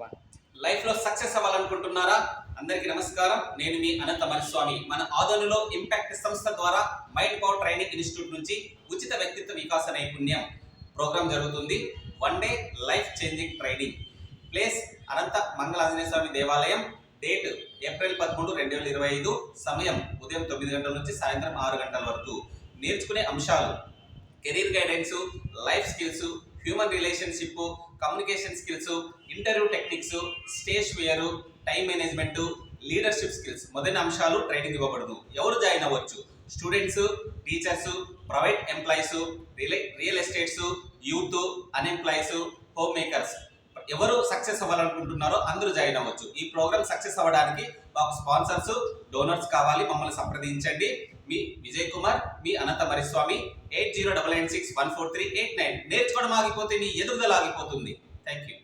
లైఫ్లో సక్సెస్ అవ్వాలనుకుంటున్నారా? అందరికీ నమస్కారం. నేను మీ అనంత మరిస్వామి. మన ఆదోనిలో ఇంపాక్ట్ సంస్థ ద్వారా మైండ్ పవర్ ట్రైనింగ్ ఇన్స్టిట్యూట్ నుంచి ఉచిత వ్యక్తిత్వ వికాస నైపుణ్యం ప్రోగ్రామ్ జరుగుతుంది. One day life changing training place Anantha Mangala Anjaneya Swamy దేవాలయం. డేట్ ఏప్రిల్ పదమూడు రెండు వేల ఇరవై ఐదు. సమయం ఉదయం తొమ్మిది గంటల నుంచి సాయంత్రం ఆరు గంటల వరకు. నేర్చుకునే అంశాలు career guidance life skills human relationship communication skills interview techniques stage fear time management leadership skills మొదలైన అంశాలు ట్రైనింగ్ ఇవ్వబడును ఎవరు జాయిన్ అవ్వచ్చు? Students teachers private employees real estates youth unemployees home makers ఎవరు సక్సెస్ అవ్వాలనుకుంటున్నారో అందరూ జాయిన్ అవ్వచ్చు. ఈ ప్రోగ్రామ్ సక్సెస్ అవ్వడానికి మాకు స్పాన్సర్స్ డోనర్స్ కావాలి. మమ్మల్ని సంప్రదించండి. మీ విజయ్ కుమార్ మీ Anantha Mariswamy eight zero double nine six one four three eight nine. నేర్చుకోవడం ఆగిపోతే మీ ఎదుగుదల ఆగిపోతుంది. Thank you